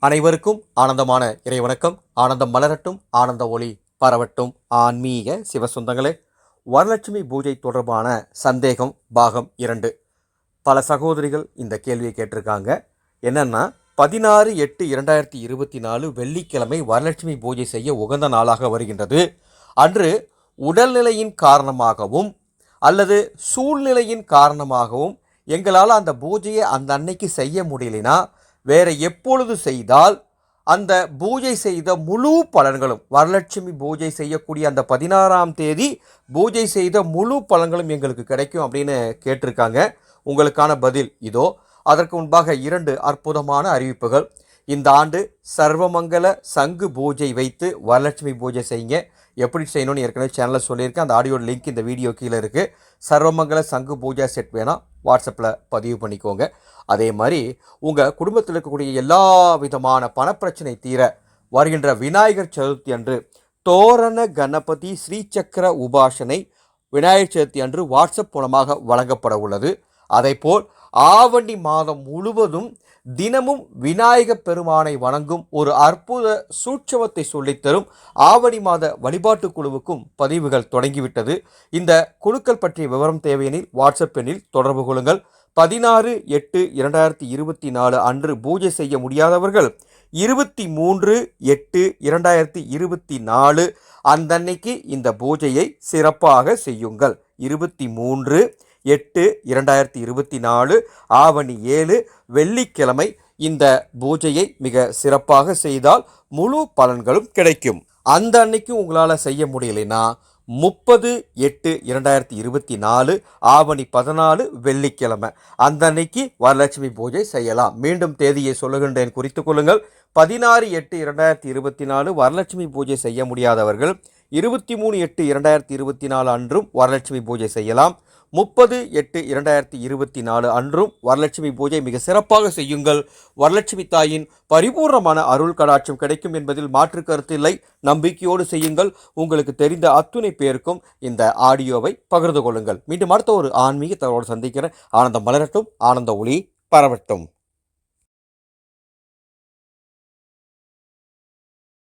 அனைவருக்கும் ஆனந்தமான இறைவணக்கம். ஆனந்தம் மலரட்டும் ஆனந்த ஒளி பரவட்டும். ஆன்மீக சிவசொந்தங்களே வரலட்சுமி பூஜை தொடர்பான சந்தேகம் பாகம் இரண்டு. பல சகோதரிகள் இந்த கேள்வியை கேட்டிருக்காங்க. என்னென்னா பதினாறு எட்டு இரண்டாயிரத்தி இருபத்தி நாலு வெள்ளிக்கிழமை வரலட்சுமி பூஜை செய்ய உகந்த நாளாக வருகின்றது. அன்று உடல்நிலையின் காரணமாகவும் அல்லது சூழ்நிலையின் காரணமாகவும் எங்களால் அந்த பூஜையை அந்த அன்னைக்கு செய்ய முடியலைன்னா வேற எப்பொழுது செய்தால் அந்த பூஜை செய்த முழு பலன்களும் வரலட்சுமி பூஜை செய்யக்கூடிய அந்த பதினாறாம் தேதி பூஜை செய்த முழு பலன்களும் எங்களுக்கு கிடைக்கும் அப்படின்னு கேட்டிருக்காங்க. உங்களுக்கான பதில் இதோ. அதற்கு முன்பாக இரண்டு அற்புதமான அறிவிப்புகள். இந்த ஆண்டு சர்வமங்கல சங்கு பூஜை வைத்து வரலட்சுமி பூஜை செய்யுங்க. எப்படி செய்யணும்னு ஏற்கனவே சேனலில் சொல்லியிருக்கேன். அந்த ஆடியோ லிங்க் இந்த வீடியோ கீழே இருக்குது சர்வமங்கல சங்கு பூஜா செட் வேணாம். வாட்ஸ்அப்பில் பதிவு பண்ணிக்கோங்க. அதே மாதிரி உங்கள் குடும்பத்தில் இருக்கக்கூடிய எல்லா விதமான பணப்பிரச்சனை தீர வருகின்ற விநாயகர் சதுர்த்தி அன்று தோரண கணபதி ஸ்ரீசக்கர உபாசனை விநாயகர் சதுர்த்தி அன்று வாட்ஸ்அப் மூலமாக வழங்கப்பட உள்ளது. அதைப்போல் ஆவணி மாதம் முழுவதும் தினமும் விநாயகப் பெருமானை வணங்கும் ஒரு அற்புத சூட்சமத்தை சொல்லித்தரும் ஆவணி மாத வழிபாட்டு குழுவுக்கும் பதிவுகள் தொடங்கிவிட்டது. இந்த குழுக்கள் பற்றிய விவரம் தேவையெனில் வாட்ஸ்அப் எண்ணில் தொடர்பு கொள்ளுங்கள். பதினாறு எட்டு இரண்டாயிரத்தி இருபத்தி நாலு அன்று பூஜை செய்ய முடியாதவர்கள் இருபத்தி மூன்று எட்டு இரண்டாயிரத்தி இருபத்தி நாலு அந்தன்னைக்கு இந்த பூஜையை சிறப்பாக செய்யுங்கள். இருபத்தி மூன்று எட்டு இரண்டாயிரத்தி இருபத்தி நாலு ஆவணி ஏழு வெள்ளிக்கிழமை இந்த பூஜையை மிக சிறப்பாக செய்தால் முழு பலன்களும் கிடைக்கும். அந்த அன்னைக்கு உங்களால் செய்ய முடியலைன்னா முப்பது எட்டு இரண்டாயிரத்தி இருபத்தி நாலு ஆவணி பதினாலு வெள்ளிக்கிழமை. அந்த அன்னைக்கு வரலட்சுமி பூஜை செய்யலாம். மீண்டும் தேதியை சொல்லுகின்றேன். குறித்து கொள்ளுங்கள். பதினாறு எட்டு இரண்டாயிரத்தி இருபத்தி நாலு வரலட்சுமி பூஜை செய்ய முடியாதவர்கள் இருபத்தி மூணு எட்டு இரண்டாயிரத்தி இருபத்தி நாலு அன்றும் வரலட்சுமி பூஜை செய்யலாம். முப்பது எட்டு இரண்டாயிரத்தி இருபத்தி நாலு அன்றும் வரலட்சுமி பூஜை மிக சிறப்பாக செய்யுங்கள். வரலட்சுமி தாயின் பரிபூர்ணமான அருள் கடாட்சம் கிடைக்கும் என்பதில் மாற்று கருத்தில்லை நம்பிக்கையோடு செய்யுங்கள். உங்களுக்கு தெரிந்த அத்துணை பேருக்கும் இந்த ஆடியோவை பகிர்ந்து கொள்ளுங்கள். மீண்டும் அடுத்த ஒரு ஆன்மீக தகவலோடு சந்திக்கிறேன். ஆனந்தம் மலரட்டும். ஆனந்த ஒளி பரவட்டும்.